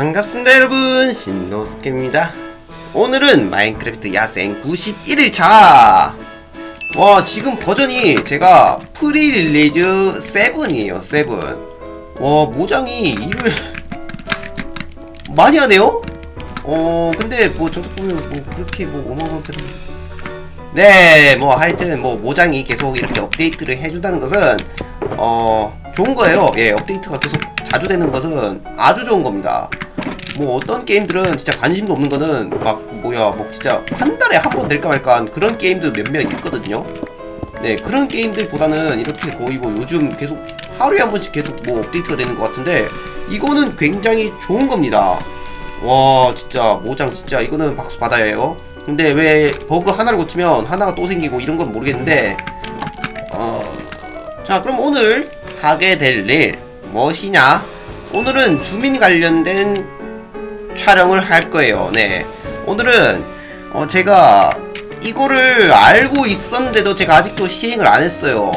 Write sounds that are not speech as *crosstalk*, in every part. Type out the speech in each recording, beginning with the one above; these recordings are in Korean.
반갑습니다 여러분. 신노스케입니다. 오늘은 마인크래프트 야생 91일차. 와 지금 버전이 제가 프리릴리즈 7이에요 7와 모장이 일을 많이 하네요? 어 근데 뭐 정작 보면 뭐 그렇게 뭐 어마어마하게 네뭐 하여튼 뭐 모장이 계속 이렇게 업데이트를 해준다는 것은 어 좋은 거예요. 예 업데이트가 계속 자주 되는 것은 아주 좋은 겁니다 뭐 어떤 게임들은 진짜 관심도 없는 거는 막 뭐야 뭐 진짜 한 달에 한 번 될까 말까 한 그런 게임도 몇몇 있거든요. 네 그런 게임들보다는 이렇게 거의 뭐 요즘 계속 하루에 한 번씩 계속 뭐 업데이트가 되는 것 같은데 이거는 굉장히 좋은 겁니다. 와 진짜 모장 진짜 이거는 박수 받아야 해요. 근데 왜 버그 하나를 고치면 하나가 또 생기고 이런 건 모르겠는데 어... 자 그럼 오늘 하게 될 일 무엇이냐? 오늘은 주민 관련된 촬영을 할 거예요. 네. 오늘은 어 제가 이거를 알고 있었는데도 제가 아직도 시행을 안 했어요.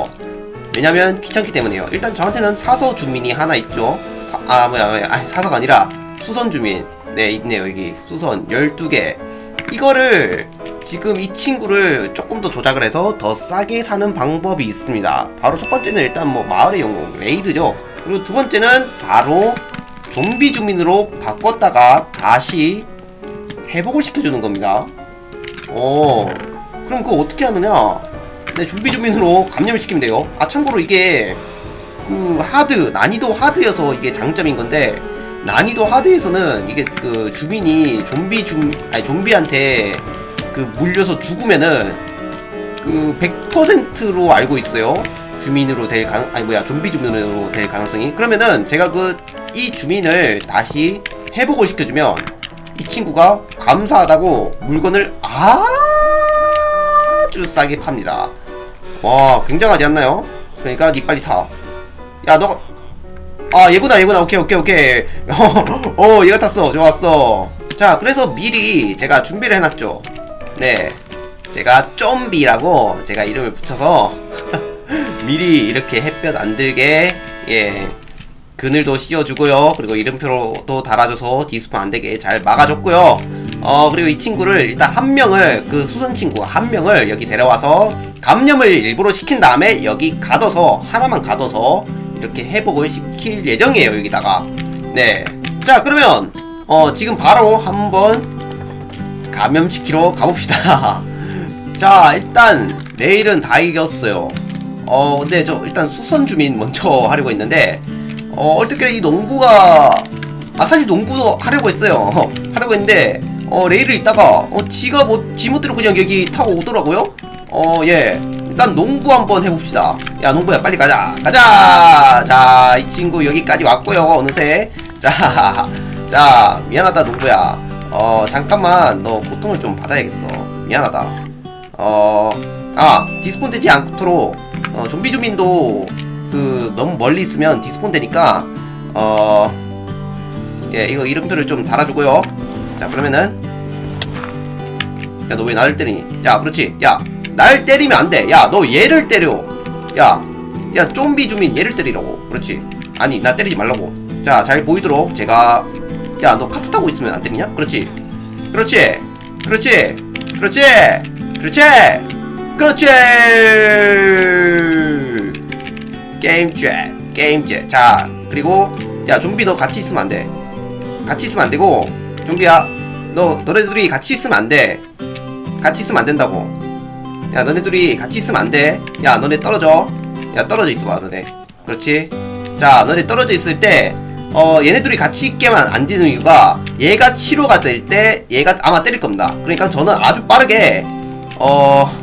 왜냐면 귀찮기 때문이에요. 일단 저한테는 사서 주민이 하나 있죠. 사, 아 뭐야 뭐야. 아 사서가 아니라 수선 주민. 네 있네요 여기. 수선 12개. 이거를 지금 이 친구를 조금 더 조작을 해서 더 싸게 사는 방법이 있습니다. 바로 첫 번째는 일단 뭐 마을의 영웅 레이드죠. 그리고 두 번째는 바로 좀비 주민으로 바꿨다가 다시 회복을 시켜주는 겁니다. 어 그럼 그거 어떻게 하느냐? 네 좀비 주민으로 감염을 시키면 돼요. 아 참고로 이게 그 하드 난이도 하드여서 이게 장점인 건데 난이도 하드에서는 이게 그 주민이 좀비 중 아니 좀비한테 그 물려서 죽으면은 그 100%로 알고 있어요. 주민으로 될 가능 아니 뭐야 좀비 주민으로 될 가능성이. 그러면은 제가 그 이 주민을 다시 회복을 시켜주면 이 친구가 감사하다고 물건을 아주 싸게 팝니다. 와 굉장하지 않나요? 그러니까 니 빨리 타. 야 너가 아 얘구나 얘구나. 오케이 오케이 오케이. *laughs* 어 얘가 탔어. 좋았어. 자 그래서 미리 제가 준비를 해놨죠. 네. 제가 좀비라고 제가 이름을 붙여서 *laughs* *laughs* 미리 이렇게 햇볕 안 들게 예 그늘도 씌워주고요. 그리고 이름표도 달아줘서 디스폰 안 되게 잘 막아줬고요. 어 그리고 이 친구를 일단 한 명을 그 수선 친구 한 명을 여기 데려와서 감염을 일부러 시킨 다음에 여기 가둬서 하나만 가둬서 이렇게 회복을 시킬 예정이에요 여기다가. 네 자 그러면 어 지금 바로 한번 감염시키러 가봅시다. *laughs* 자 일단 내일은 다 이겼어요 어 근데 저 일단 수선 주민 먼저 하려고 했는데 어 어떻게 이 농부가 아 사실 농구도 하려고 했어요. *laughs* 하려고 했는데 어 레일을 있다가 어 지가 뭐 지멋대로 그냥 여기 타고 오더라고요. 어예. 일단 농부 한번 해봅시다. 야 농부야 빨리 가자. 가자! 자 이 친구 여기까지 왔고요 어느새. 자, *laughs* 자 미안하다 농부야. 어 잠깐만. 너 고통을 좀 받아야겠어. 미안하다. 어아 디스폰 되지 않도록 어, 좀비 주민도 그 너무 멀리 있으면 디스폰 되니까 어 예 이거 이름표를 좀 달아주고요. 자 그러면은 야 너 왜 나를 때리니? 야 그렇지. 야 날 때리면 안돼. 야 너 얘를 때려. 야 야 좀비 주민 얘를 때리라고. 그렇지. 아니 나 때리지 말라고. 자 잘 보이도록 제가 야 너 카트 타고 있으면 안 때리냐? 그렇지. 그렇지. 그렇지. 그렇지. 그렇지 그렇지. 게임제 게임제 자 그리고 야 좀비 너 같이 있으면 안 돼. 같이 있으면 안 되고 좀비야 너 너네 들이 같이 있으면 안 돼. 같이 있으면 안 된다고. 야 너네 들이 같이 있으면 안 돼. 야 너네 떨어져. 야 떨어져 있어봐 너네. 그렇지? 자 너네 떨어져 있을 때 어 얘네들이 같이 있게만 안 되는 이유가 얘가 치료가 될 때 얘가 아마 때릴 겁니다. 그러니까 저는 아주 빠르게 어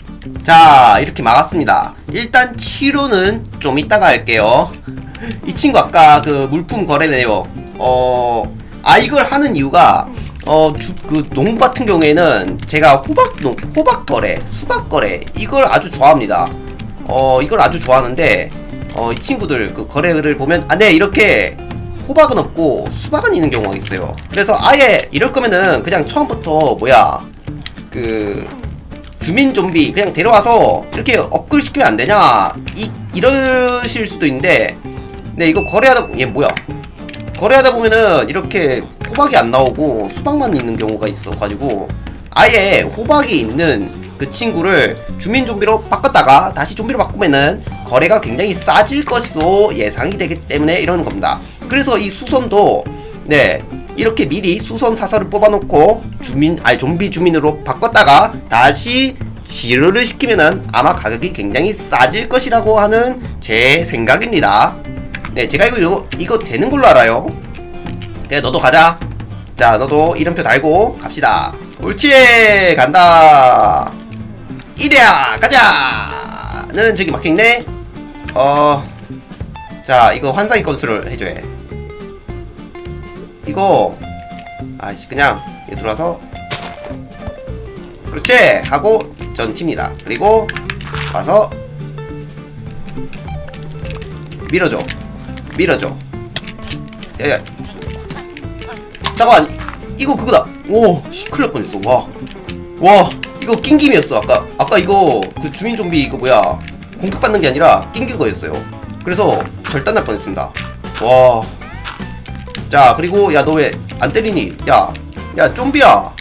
자 이렇게 막았습니다 일단 치료는 좀 이따가 할게요 이 친구 아까 그 물품 거래네요 어아 이걸 하는 이유가 어, 주, 그 농부 같은 경우에는 제가 호박 농, 호박 거래, 수박 거래 이걸 아주 좋아합니다. 어, 이걸 아주 좋아하는데 어, 이 친구들 그 거래를 보면 아, 네 이렇게 호박은 없고 수박은 있는 경우가 있어요. 그래서 아예 이럴 거면은 그냥 처음부터 뭐야 그 주민 좀비 그냥 데려와서 이렇게 업글 시키면 안 되냐 이 이러실 수도 있는데 네 이거 거래하다 얘 뭐야 거래하다 보면은 이렇게 호박이 안 나오고 수박만 있는 경우가 있어가지고 아예 호박이 있는 그 친구를 주민 좀비로 바꿨다가 다시 좀비로 바꾸면은 거래가 굉장히 싸질 것으로 예상이 되기 때문에 이러는 겁니다. 그래서 이 수선도 네 이렇게 미리 수선 사설을 뽑아놓고 주민 아니 좀비 주민으로 바꿨다가 다시 지르를 시키면은 아마 가격이 굉장히 싸질 것이라고 하는 제 생각입니다. 네, 제가 이거 이거, 이거 되는 걸로 알아요. 그래, 너도 가자. 자, 너도 이름표 달고 갑시다. 옳지, 간다. 이리야, 가자. 는 저기 막혀있네. 어, 자, 이거 환상의 건수를 해줘야 해. 이거, 아이씨, 그냥, 얘 들어와서. 그렇지! 하고, 전 칩니다. 그리고, 와서, 밀어줘. 밀어줘. 야야. 잠깐만. 이거 그거다. 오, 씨, 큰일 날 뻔했어. 와. 와, 이거 낑김이었어. 아까 아까 이거 그 주민 좀비 이거 뭐야? 공격받는 게 아니라 낑긴 거였어요. 그래서 절단 날 뻔했습니다. 와. 자, 그리고 야 너 왜 안 때리니? 야. 야, 좀비야.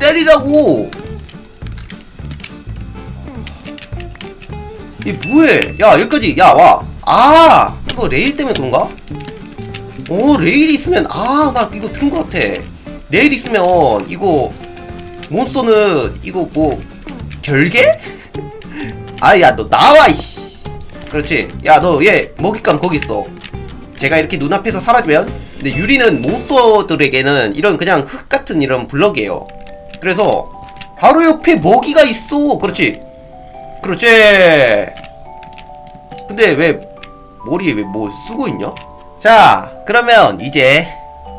때리라고. 이 뭐해? 야 여기까지 야 와. 아 이거 레일 때문에 그런가? 오 레일 있으면 아 나 이거 들은 것 같아. 레일 있으면 이거 몬스터는 이거 뭐 결계? *laughs* 아 야 너 나와 이. 그렇지. 야 너 얘 먹잇감 거기 있어. 제가 이렇게 눈앞에서 사라지면 근데 유리는 몬스터들에게는 이런 그냥 흙 같은 이런 블럭이에요. 그래서 바로 옆에 먹이가 있어. 그렇지. 그렇지. 근데 왜 머리에 왜 뭐 쓰고 있냐? 자, 그러면 이제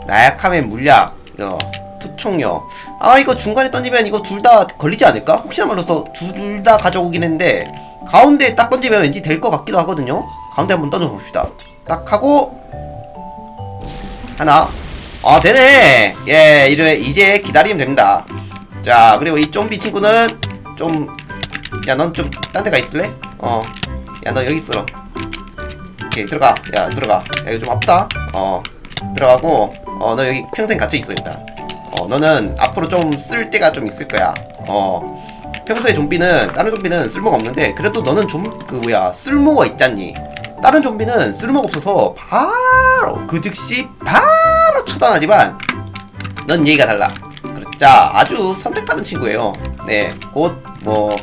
나약함의 물약, 어, 투총력. 아 이거 중간에 던지면 이거 둘 다 걸리지 않을까? 혹시나 몰라서 둘 다 가져오긴 했는데 가운데 딱 던지면 왠지 될 것 같기도 하거든요. 가운데 한번 던져 봅시다. 딱 하고 하나. 아 되네. 예, 이래 이제 기다리면 됩니다. 자, 그리고 이 좀비 친구는 좀 야, 넌 좀 딴 데가 있을래? 어. 야, 너 여기 있어. 오케이, 들어가. 야, 들어가. 야, 이거 좀 아프다. 어. 들어가고, 어, 너 여기 평생 갇혀 있어, 일단. 어, 너는 앞으로 좀 쓸 때가 좀 있을 거야. 어. 평소에 좀비는, 다른 좀비는 쓸모가 없는데, 그래도 너는 좀, 그, 뭐야, 쓸모가 있잖니. 다른 좀비는 쓸모가 없어서, 바로, 그 즉시, 바로 처단하지만, 넌 얘기가 달라. 그렇- 자, 아주 선택받은 친구예요. 네, 곧, 뭐,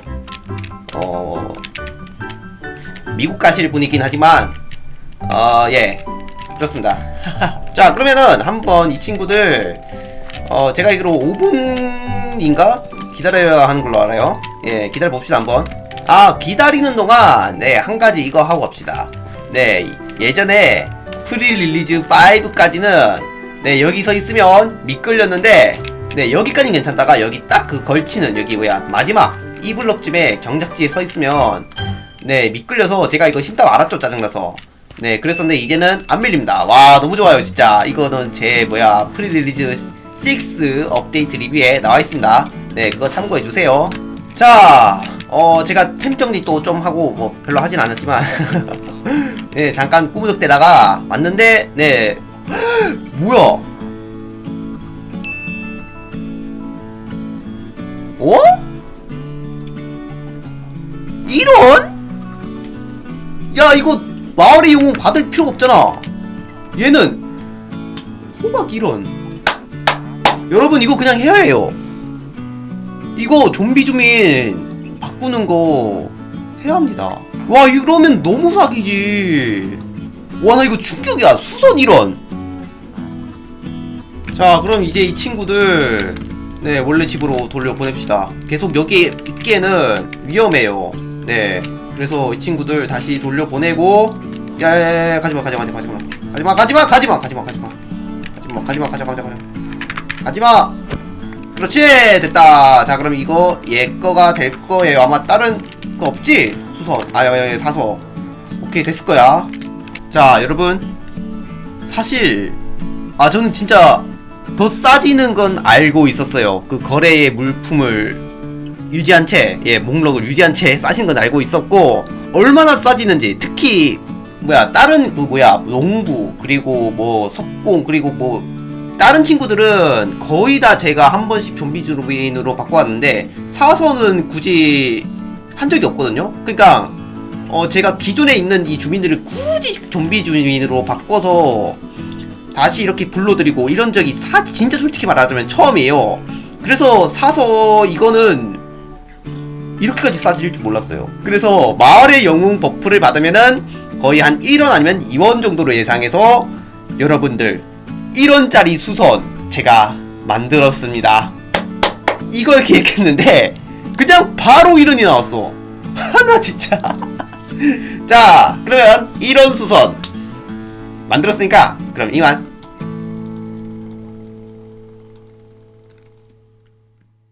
어 미국 가실 분이긴 하지만 어 예 그렇습니다. *laughs* 자 그러면은 한번 이 친구들 어 제가 알기로 5분인가 기다려야 하는 걸로 알아요. 예 기다려 봅시다 한번. 아 기다리는 동안 네 한 가지 이거 하고 갑시다. 네 예전에 프리 릴리즈 5까지는 네 여기 서 있으면 미끌렸는데 네 여기까지는 괜찮다가 여기 딱 그 걸치는 여기 뭐야 마지막 이 블럭쯤에 경작지에 서 있으면 네 미끌려서 제가 이거 심답 알았죠 짜증나서. 네 그랬었는데 이제는 안 밀립니다. 와 너무 좋아요 진짜. 이거는 제 뭐야 프리 릴리즈 6 업데이트 리뷰에 나와 있습니다. 네 그거 참고해 주세요. 자 어 제가 템 정리 또 좀 하고 뭐 별로 하진 않았지만. *laughs* 네 잠깐 꾸무적대다가 왔는데 네. *gasps* 뭐야? 어? 이런? 야 이거 마을의 영웅 받을 필요 없잖아. 얘는 호박 이런. 여러분 이거 그냥 해야 해요. 이거 좀비 주민 바꾸는 거 해야 합니다. 와 이러면 너무 사기지. 와 나 이거 충격이야. 수선 이런 자 그럼 이제 이 친구들 네 원래 집으로 돌려보냅시다. 계속 여기 있기에는 위험해요. 네. 그래서 이 친구들 다시 돌려보내고 야야야 가지마 가지마 가지마 가지마. 가지마 가지마 가지마 가지마 가지마. 가지마 가지마 가지마 가지마. 하지마 그렇지 됐다. 자 그럼 이거 얘 거가 될 거예요. 아마 다른 거 없지? 수선 아여여 사서. 오케이 됐을 거야. 자 여러분. 사실 아 저는 진짜 더 싸지는 건 알고 있었어요. 그 거래의 물품을 유지한 채, 예, 목록을 유지한 채 싸진 건 알고 있었고, 얼마나 싸지는지, 특히, 뭐야, 다른, 그, 뭐야, 농부, 그리고 뭐, 석공, 그리고 뭐, 다른 친구들은 거의 다 제가 한 번씩 좀비 주민으로 바꿔왔는데, 사서는 굳이 한 적이 없거든요? 그니까, 어, 제가 기존에 있는 이 주민들을 굳이 좀비 주민으로 바꿔서, 다시 이렇게 불러드리고, 이런 적이 사, 진짜 솔직히 말하자면 처음이에요. 그래서 사서 이거는 이렇게까지 싸질 줄 몰랐어요. 그래서 마을의 영웅 버프를 받으면은 거의 한 1원 아니면 2원 정도로 예상해서 여러분들 1원짜리 수선 제가 만들었습니다. 이걸 기획했는데 그냥 바로 1원이 나왔어. *laughs* 하나 진짜. *laughs* 자, 그러면 1원 수선 만들었으니까 그럼 이만